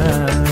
ఏసయ్యా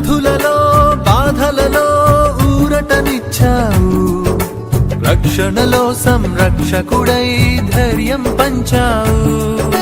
వ్యాధులలో బాధలలో ఊరటనిచ్చావు. రక్షణలో సంరక్షకుడై ధైర్యం పంచావు.